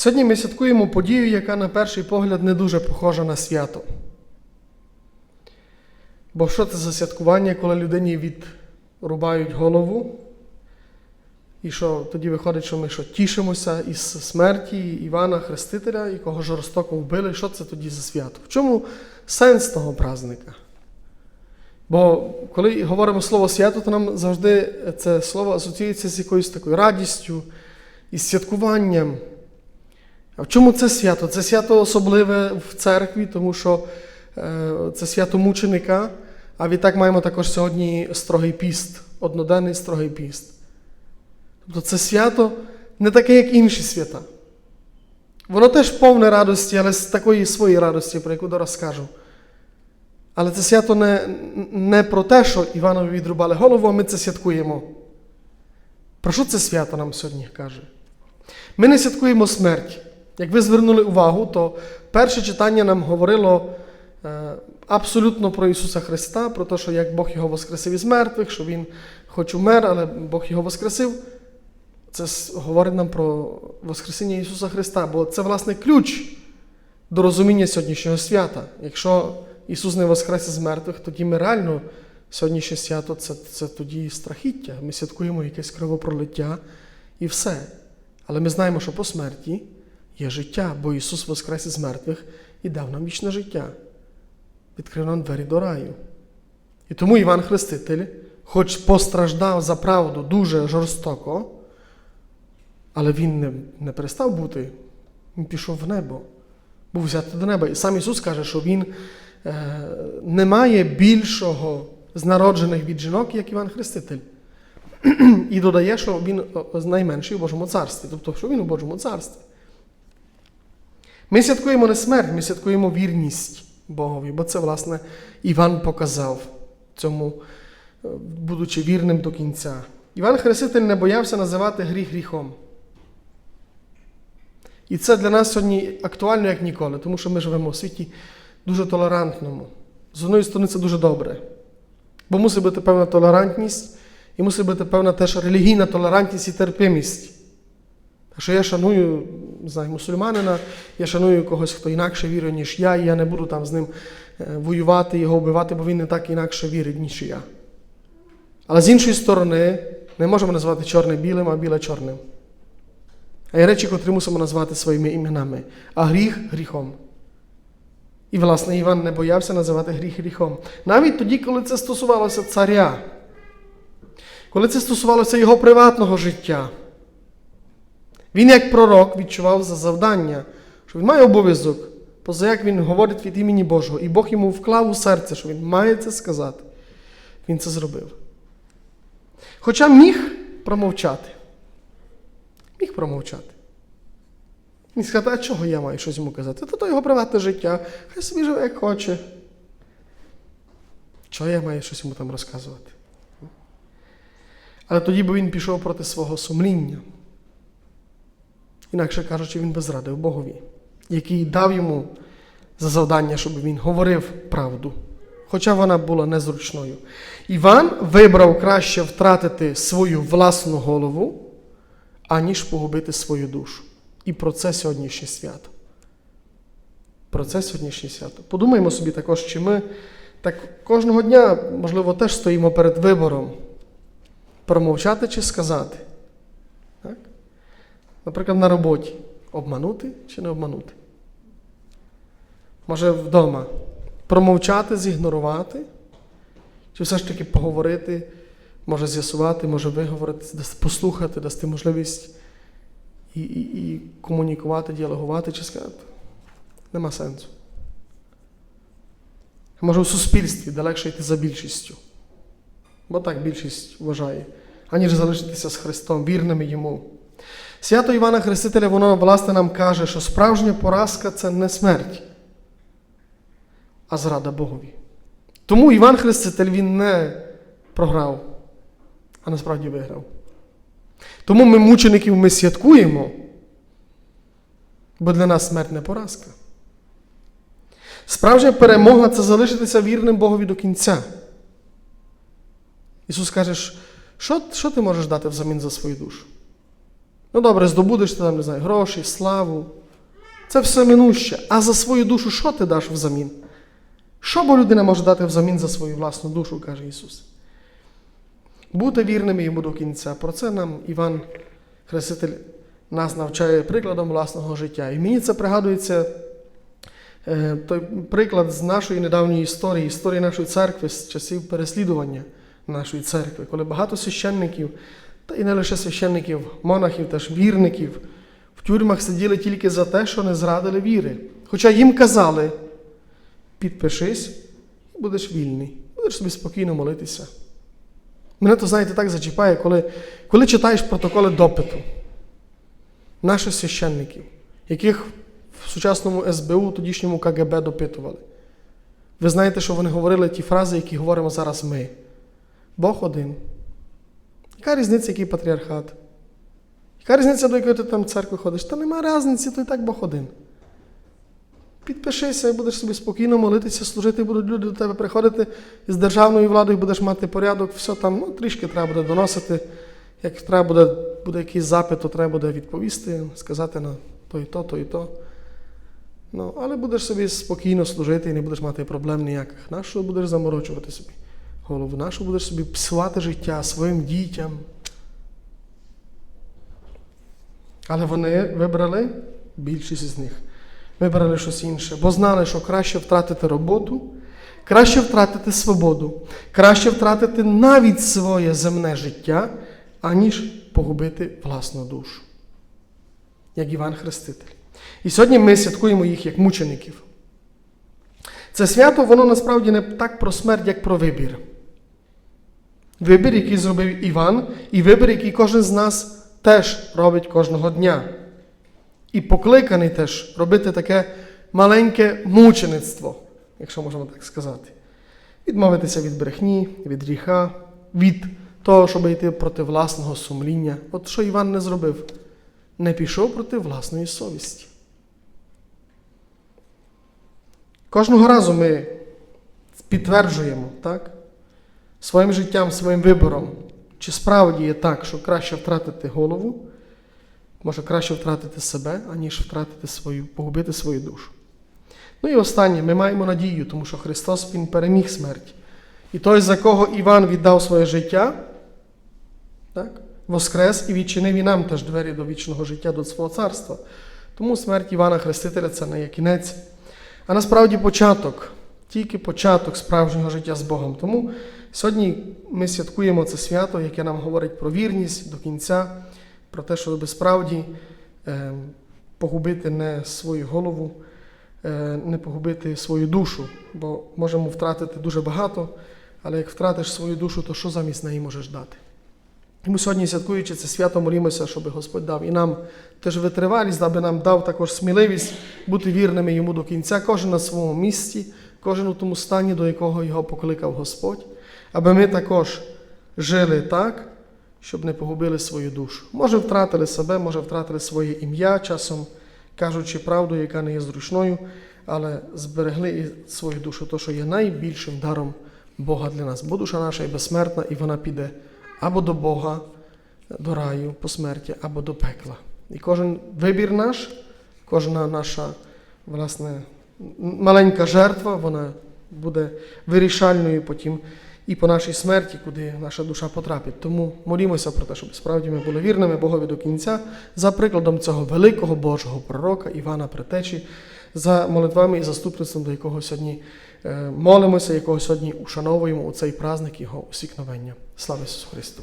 Сьогодні ми святкуємо подію, яка на перший погляд не дуже похожа на свято. Бо що це за святкування, коли людині відрубають голову? І що тоді виходить, що ми що тішимося із смерті Івана Хрестителя, якого жорстоко вбили. Що це тоді за свято? В чому сенс того праздника? Бо коли говоримо слово свято, то нам завжди це слово асоціюється з якоюсь такою радістю, із святкуванням. А в чому це свято? Це свято особливе в церкві, тому що е, це свято мученика, а відтак маємо також сьогодні строгий піст, одноденний строгий піст. Тобто це свято не таке, як інші свята. Воно теж повне радості, але з такої своєї радості, про яку зараз скажу. Але це свято не, не про те, що Іванові відрубали голову, а ми це святкуємо. Про що це свято нам сьогодні каже? Ми не святкуємо смерть. Як ви звернули увагу, то перше читання нам говорило е, абсолютно про Ісуса Христа, про те, що як Бог його воскресив із мертвих, що Він хоч умер, але Бог його воскресив. Це говорить нам про Воскресіння Ісуса Христа, бо це, власне, ключ до розуміння сьогоднішнього свята. Якщо Ісус не воскрес із мертвих, тоді ми реально сьогоднішнє свято це, це тоді страхіття. Ми святкуємо якесь кровопролиття і все. Але ми знаємо, що по смерті є життя, бо Ісус воскрес із мертвих і дав нам вічне життя, відкрив нам двері до раю. І тому Іван Хреститель, хоч постраждав за правду дуже жорстоко, але він не, не перестав бути, він пішов в небо, був взятий до неба. І сам Ісус каже, що Він е, не має більшого з народжених від жінок, як Іван Хреститель. І додає, що він найменший у Божому царстві, тобто, що він у Божому царстві. Ми святкуємо не смерть, ми святкуємо вірність Богові, бо це, власне, Іван показав цьому, будучи вірним до кінця. Іван Хреститель не боявся називати гріх гріхом. І це для нас сьогодні актуально як ніколи, тому що ми живемо у світі дуже толерантному. З одної сторони, це дуже добре, бо мусить бути певна толерантність, і мусить бути певна теж релігійна толерантність і терпимість. Що я шаную не знаю, мусульманина, я шаную когось, хто інакше вірить, ніж я, і я не буду там з ним е, воювати, його вбивати, бо він не так інакше вірить, ніж я. Але з іншої сторони, не можемо назвати чорне білим, а біле чорним. А є речі, котрі мусимо назвати своїми іменами, а гріх гріхом. І, власне, Іван не боявся називати гріх гріхом. Навіть тоді, коли це стосувалося царя, коли це стосувалося його приватного життя. Він, як пророк, відчував за завдання, що він має обов'язок, поза як він говорить від імені Божого, і Бог йому вклав у серце, що він має це сказати. Він це зробив. Хоча міг промовчати. Міг промовчати. Міг сказати, а чого я маю щось йому казати? Та то його приватне життя, хай собі живе як хоче. Чого я маю щось йому там розказувати? Але тоді би він пішов проти свого сумління. Інакше кажучи, він би зрадив Богові, який дав йому за завдання, щоб він говорив правду, хоча вона була незручною. Іван вибрав краще втратити свою власну голову, аніж погубити свою душу. І про це сьогоднішнє свято. Про це сьогоднішнє свято. Подумаємо собі також, чи ми так кожного дня, можливо, теж стоїмо перед вибором промовчати чи сказати. Наприклад, на роботі обманути чи не обманути. Може вдома промовчати, зігнорувати, чи все ж таки поговорити, може з'ясувати, може виговорити, послухати, дасти можливість і, і, і комунікувати, діалогувати чи сказати. Нема сенсу. Може, у суспільстві де легше йти за більшістю. Бо так більшість вважає, аніж залишитися з Христом, вірними йому. Свято Івана Хрестителя, воно власне нам каже, що справжня поразка це не смерть, а зрада Богові. Тому Іван Хреститель він не програв, а насправді виграв. Тому ми мучеників ми святкуємо, бо для нас смерть не поразка. Справжня перемога це залишитися вірним Богові до кінця. Ісус каже, що, що ти можеш дати взамін за свою душу? Ну добре, здобудеш ти там, не знаю, гроші, славу. Це все минуще. А за свою душу що ти даш взамін? Що бо людина може дати взамін за свою власну душу, каже Ісус. Бути вірними йому до кінця. Про це нам Іван Хреститель нас навчає прикладом власного життя. І мені це пригадується е, той приклад з нашої недавньої історії, історії нашої церкви з часів переслідування нашої церкви, коли багато священників, та і не лише священників, монахів, теж вірників, в тюрмах сиділи тільки за те, що не зрадили віри. Хоча їм казали, підпишись і будеш вільний, будеш собі спокійно молитися. Мене то, знаєте, так зачіпає, коли, коли читаєш протоколи допиту наших священників, яких в сучасному СБУ, тодішньому КГБ допитували. Ви знаєте, що вони говорили ті фрази, які говоримо зараз ми. Бог один. Яка різниця, який патріархат? Яка різниця, до якої ти там церкви ходиш? Та нема різниці, то і так Бог один. Підпишися і будеш собі спокійно молитися, служити, будуть люди до тебе приходити з державною владою, будеш мати порядок, все там, ну, трішки треба буде доносити. Як треба буде, буде якийсь запит, то треба буде відповісти, сказати на то і то, то і то. Ну, але будеш собі спокійно служити і не будеш мати проблем ніяких. Нащо будеш заморочувати собі голову? Нащо будеш собі псувати життя своїм дітям? Але вони вибрали більшість з них. Вибрали щось інше, бо знали, що краще втратити роботу, краще втратити свободу, краще втратити навіть своє земне життя, аніж погубити власну душу. Як Іван Хреститель. І сьогодні ми святкуємо їх як мучеників. Це свято, воно насправді не так про смерть, як про вибір. Вибір, який зробив Іван, і вибір, який кожен з нас теж робить кожного дня. І покликаний теж робити таке маленьке мучеництво, якщо можемо так сказати. Відмовитися від брехні, від гріха, від того, щоб йти проти власного сумління. От що Іван не зробив, не пішов проти власної совісті. Кожного разу ми підтверджуємо так, своїм життям, своїм вибором, чи справді є так, що краще втратити голову, може краще втратити себе, аніж втратити свою, погубити свою душу. Ну і останнє, ми маємо надію, тому що Христос Він переміг смерть. І той, за кого Іван віддав своє життя, так, воскрес і відчинив і нам теж двері до вічного життя, до свого царства. Тому смерть Івана Хрестителя це не є кінець, а насправді початок, тільки початок справжнього життя з Богом. Тому сьогодні ми святкуємо це свято, яке нам говорить про вірність до кінця, про те, щоб справді е, погубити не свою голову, е, не погубити свою душу, бо можемо втратити дуже багато, але як втратиш свою душу, то що замість неї можеш дати? Тому сьогодні, святкуючи це свято, молімося, щоб Господь дав і нам теж витривалість, аби нам дав також сміливість бути вірними йому до кінця, кожен на своєму місці, кожен у тому стані, до якого його покликав Господь, аби ми також жили так, щоб не погубили свою душу. Може, втратили себе, може, втратили своє ім'я, часом кажучи правду, яка не є зручною, але зберегли і свою душу, то, що є найбільшим даром Бога для нас. Бо душа наша є безсмертна, і вона піде або до Бога, до раю по смерті, або до пекла. І кожен вибір наш, кожна наша власне, маленька жертва, вона буде вирішальною потім і по нашій смерті, куди наша душа потрапить. Тому молімося про те, щоб справді ми були вірними Богові до кінця, за прикладом цього великого Божого пророка Івана Претечі, за молитвами і заступництвом, до якого сьогодні е, молимося, якого сьогодні ушановуємо у цей праздник Його усікновення. Слава Ісусу Христу!